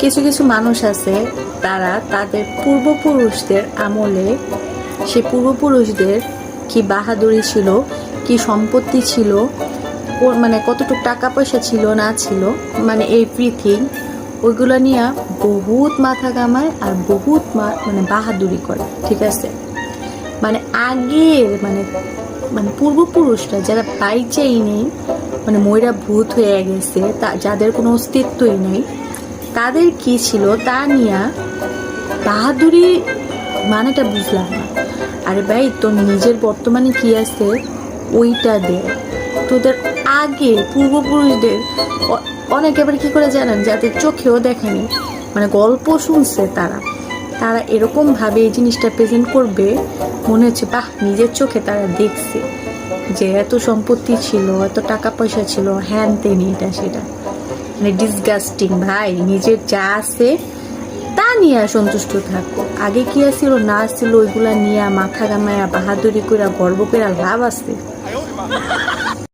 কিছু কিছু মানুষ আছে, তারা তাদের পূর্বপুরুষদের আমলে সে পূর্বপুরুষদের কি বাহাদুরি ছিল, কি সম্পত্তি ছিল, ওর মানে কতটুকু টাকা পয়সা ছিল, না ছিল মানে এভরিথিং ওইগুলো নিয়ে বহুত মাথা কামায় আর বহুত মানে বাহাদুরি করে, ঠিক আছে? মানে আগের মানে মানে পূর্বপুরুষরা যারা বাইচাই নেই মানে ময়রা ভূত হয়ে গেছে, তা, যাদের কোনো অস্তিত্বই নেই তাদের কি ছিল তা নিয়ে বাহাদুরি মানেটা বুঝলাম না। আরে ভাই, তোর নিজের বর্তমানে কি আছে ওইটা দে। তোদের আগে পূর্বপুরুষদের অনেকে আবার কি করে জানেন? যাদের চোখেও দেখেনি। মানে গল্প শুনছে তারা। তারা এরকম ভাবে এই জিনিসটা প্রেজেন্ট করবে, মনে হচ্ছে, বাহ, নিজের চোখে তারা দেখছে যে এত সম্পত্তি ছিল, এত টাকা পয়সা ছিল হ্যান তেন এটা সেটা মানে ডিসগাস্টিং ভাই। নিজের যা আছে তা নিয়ে সন্তুষ্ট থাকো। আগে কি আসছিল না আসছিল ওইগুলা নিয়ে মাথা গামায়া বাহাদুরি করে গর্ব করে লাভ আছে।